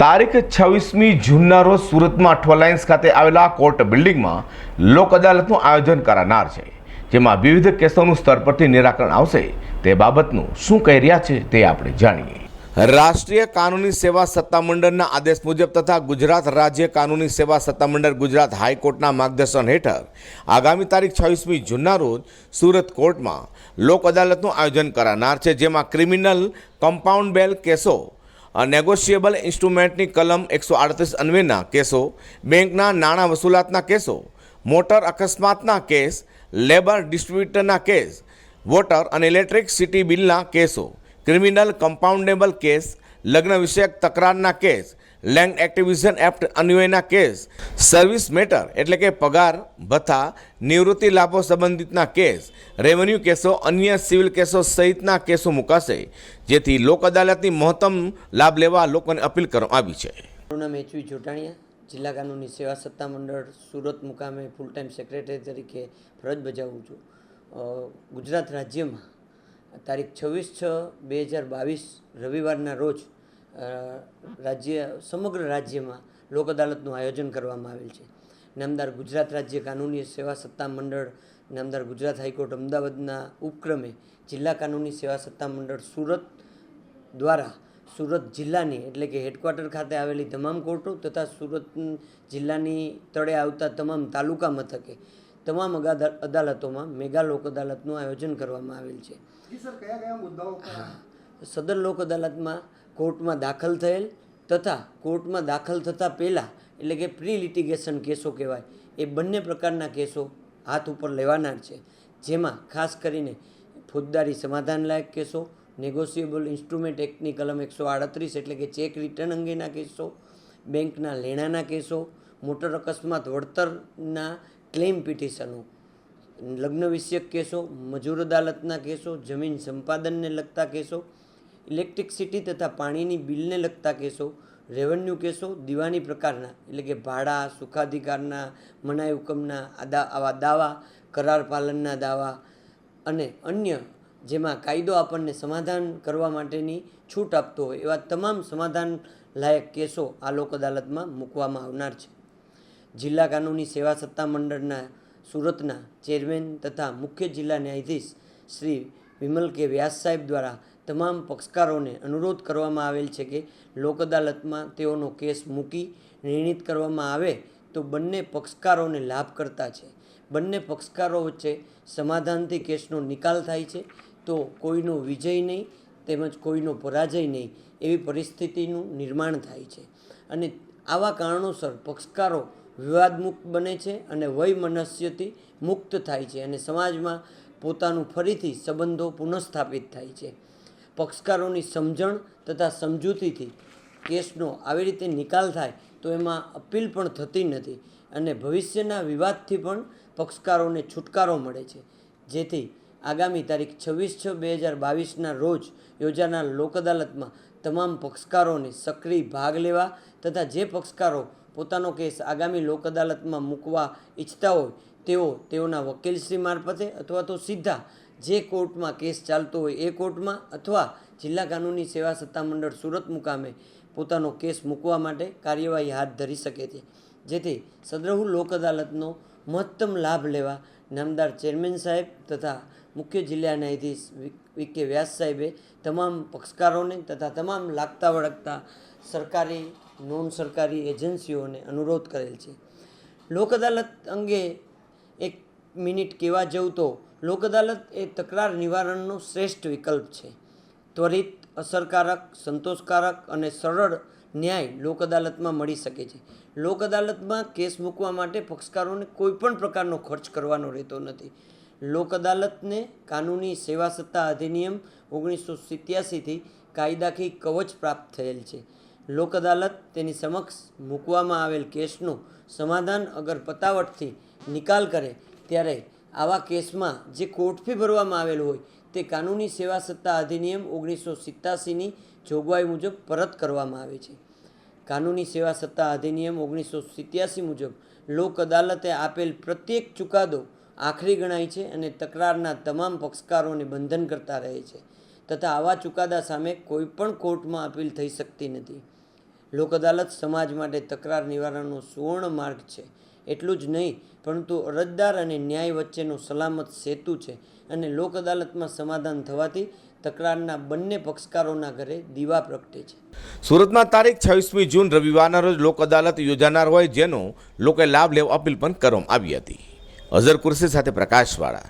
તારીખ છવ્વીસમી જૂનના રોજ સુરતમાં અઠવાલાઇન્સ ખાતે આવેલા કોર્ટ બિલ્ડિંગમાં લોક અદાલતનું આયોજન કરાનાર છે, જેમાં વિવિધ કેસોનું સ્તર પરથી નિરાકરણ આવશે, તે બાબતનું શું કહી રહ્યા છે તે આપણે જાણીએ. રાષ્ટ્રીય કાનૂની સેવા સત્તામંડળના આદેશ મુજબ તથા ગુજરાત રાજ્ય કાનૂની સેવા સત્તામંડળ ગુજરાત હાઈકોર્ટના માર્ગદર્શન હેઠળ આગામી તારીખ છવ્વીસમી જૂનના રોજ સુરત કોર્ટમાં લોક અદાલતનું આયોજન કરાનાર છે, જેમાં ક્રિમિનલ કમ્પાઉન્ડ બેલ કેસો નેગોશિયેબલ ઇન્સ્ટ્રુમેન્ટની કલમ એકસો આડત્રીસ અન્વયના કેસો, બેંકના નાણાં વસૂલાતના કેસો, મોટર અકસ્માતના કેસ, લેબર ડિસ્ટ્રીબ્યુટરના કેસ, વોટર અને ઇલેક્ટ્રિકસિટી બિલના કેસો, ક્રિમિનલ કમ્પાઉન્ડેબલ કેસ લગ્ન વિષયક તકરારના કેસ લેન્ડ એક્ટિવિઝન એક્ટ અન્વયના કેસ, સર્વિસ મેટર એટલે કે પગાર, ભથ્થા, નિવૃત્તિ લાભો સંબંધિતના કેસ, રેવન્યુ કેસો, અન્ય સિવિલ કેસો સહિતના કેસો મુકાશે, જેથી લોક અદાલતની મહત્તમ લાભ લેવા લોકોને અપીલ કરવામાં આવી છે. મારું એચવી જોટાણીયા, જિલ્લા કાનૂની સેવા સત્તા મંડળ, સુરત મુકામે ફૂલ ટાઈમ સેક્રેટરી તરીકે ફરજ બજાવું છું. ગુજરાત રાજ્યમાં તારીખ છવ્વીસ છ, બે હજાર બાવીસ રવિવારના રોજ રાજ્ય સમગ્ર રાજ્યમાં લોક અદાલતનું આયોજન કરવામાં આવેલ છે. નામદાર ગુજરાત રાજ્ય કાનૂની સેવા સત્તા મંડળ નામદાર ગુજરાત હાઈકોર્ટ અમદાવાદના ઉપક્રમે જિલ્લા કાનૂની સેવા સત્તા મંડળ સુરત દ્વારા સુરત જિલ્લાની એટલે કે હેડક્વાર્ટર ખાતે આવેલી તમામ કોર્ટો તથા સુરત જિલ્લાની તળે આવતા તમામ તાલુકા મથકે તમામ અદાલતોમાં મેગા લોક અદાલતનું આયોજન કરવામાં આવેલ છે. સર કયા કયા મુદ્દાઓ સદર લોક અદાલતમાં કોર્ટમાં દાખલ થયેલ તથા કોર્ટમાં દાખલ થતાં પહેલાં, એટલે કે પ્રી લિટિગેશન કેસો કહેવાય, એ બંને પ્રકારના કેસો હાથ ઉપર લેવાના છે. જેમાં ખાસ કરીને ફોજદારી સમાધાનલાયક કેસો નેગોશિયેબલ ઇન્સ્ટ્રુમેન્ટ એક્ટની કલમ એકસો આડત્રીસ, એટલે કે ચેક રિટર્ન અંગેના કેસો, બેંકના લેણાના કેસો, મોટર અકસ્માત, વળતરના ક્લેમ પિટિશનો લગ્ન વિષયક કેસો, મજૂર અદાલતના કેસો, જમીન સંપાદનને લગતા કેસો ઇલેક્ટ્રિસિટી તથા પાણીની બિલને લગતા કેસો, રેવન્યુ કેસો, દિવાની પ્રકારના, એટલે કે ભાડા, સુખાધિકારના, મનાઈ હુકમના, આદા, આવા દાવા, કરાર પાલનના દાવા અને અન્ય જેમાં કાયદો આપણને સમાધાન કરવા માટેની છૂટ આપતો હોય, એવા તમામ સમાધાન લાયક કેસો આ લોક અદાલતમાં મૂકવામાં આવનાર છે. જિલ્લા કાનૂની સેવા સત્તા મંડળના સુરતના ચેરમેન તથા મુખ્ય જિલ્લા ન્યાયાધીશ શ્રી વિમલ કે વ્યાસ સાહેબ દ્વારા તમામ પક્ષકારોને અનુરોધ કરવામાં આવેલ છે કે લોક અદાલતમાં તેઓનો કેસ મૂકી નિર્ણિત કરવામાં આવે તો બંને પક્ષકારોને લાભ કરતા છે. બંને પક્ષકારો વચ્ચે સમાધાનથી કેસનો નિકાલ થાય છે તો કોઈનો વિજય નહીં તેમજ કોઈનો પરાજય નહીં એવી પરિસ્થિતિનું નિર્માણ થાય છે. અને આવા કારણોસર પક્ષકારો વિવાદમુક્ત બને છે અને વય મનસ્યથી મુક્ત થાય છે અને સમાજમાં પોતાનું ફરીથી સંબંધો પુનઃસ્થાપિત થાય છે. પક્ષકારોની સમજણ તથા સમજૂતીથી કેસનો આવી રીતે નિકાલ થાય તો એમાં અપીલ પણ થતી નથી અને ભવિષ્યના વિવાદથી પણ પક્ષકારોને છુટકારો મળે છે. જેથી આગામી તારીખ છવ્વીસ છ બે હજાર બાવીસના રોજ યોજાનાર લોક અદાલતમાં તમામ પક્ષકારોને સક્રિય ભાગ લેવા તથા જે પક્ષકારો પોતાનો કેસ આગામી લોક અદાલતમાં મૂકવા ઈચ્છતા હોય તેઓ તેઓના વકીલશ્રી મારફતે અથવા તો સીધા જે કોર્ટમાં કેસ ચાલતો હોય એ કોર્ટમાં અથવા જિલ્લા કાનૂની સેવા સત્તામંડળ સુરત મુકામે પોતાનો કેસ મૂકવા માટે કાર્યવાહી હાથ ધરી શકે છે. જેથી સદ્રહુ લોક અદાલતનો મહત્તમ લાભ લેવા નામદાર ચેરમેન સાહેબ તથા મુખ્ય જિલ્લા ન્યાયાધીશ વિ- કે વ્યાસ સાહેબે તમામ પક્ષકારોને તથા તમામ લાગતા વળગતા સરકારી, નોન સરકારી એજન્સીઓને અનુરોધ કરેલ છે. લોક અદાલત અંગે એક મિનિટ કહેવા જવું તો લોક અદાલત એ તકરાર નિવારણનો શ્રેષ્ઠ વિકલ્પ છે. ત્વરિત, અસરકારક, સંતોષકારક અને સરળ ન્યાય લોક અદાલતમાં મળી શકે છે. લોક અદાલતમાં કેસ મૂકવા માટે પક્ષકારોને કોઈ પણ પ્રકારનો ખર્ચ કરવાનો રહેતો નથી. લોક અદાલતને કાનૂની સેવા સત્તા અધિનિયમ ઓગણીસો સિત્યાસીથી કાયદાકીય કવચ પ્રાપ્ત થયેલ છે. લોક અદાલત તેની સમક્ષ મૂકવામાં આવેલ કેસનું સમાધાન અગર પતાવટથી નિકાલ કરે ત્યારે આવા કેસમાં જે કોર્ટ ફી ભરવામાં આવેલું હોય તે કાનૂની સેવા સત્તા અધિનિયમ ઓગણીસો સિત્તાસીની જોગવાઈ મુજબ પરત કરવામાં આવે છે. કાનૂની સેવા સત્તા અધિનિયમ ઓગણીસો સિત્યાસી મુજબ લોક અદાલતે આપેલ પ્રત્યેક ચુકાદો આખરી ગણાય છે અને તકરારના તમામ પક્ષકારોને બંધન કરતા રહે છે. તથા આવા ચુકાદા સામે કોઈપણ કોર્ટમાં અપીલ થઈ શકતી નથી. લોક અદાલત સમાજ માટે તકરાર નિવારણનો સુવર્ણ માર્ગ છે. એટલું જ નહીં, પરંતુ અરજદાર અને ન્યાય વચ્ચેનો સલામત સેતુ છે અને લોક અદાલતમાં સમાધાન થવાથી તકરારના બંને પક્ષકારોના ઘરે દીવા પ્રગટે છે. સુરતમાં તારીખ છવ્વીસમી જૂન રવિવારના રોજ લોક અદાલત યોજાનાર હોય, જેનો લોકોએ લાભ લેવા અપીલ પણ કરવામાં આવી હતી. અઝર કુર્સી સાથે પ્રકાશવાળા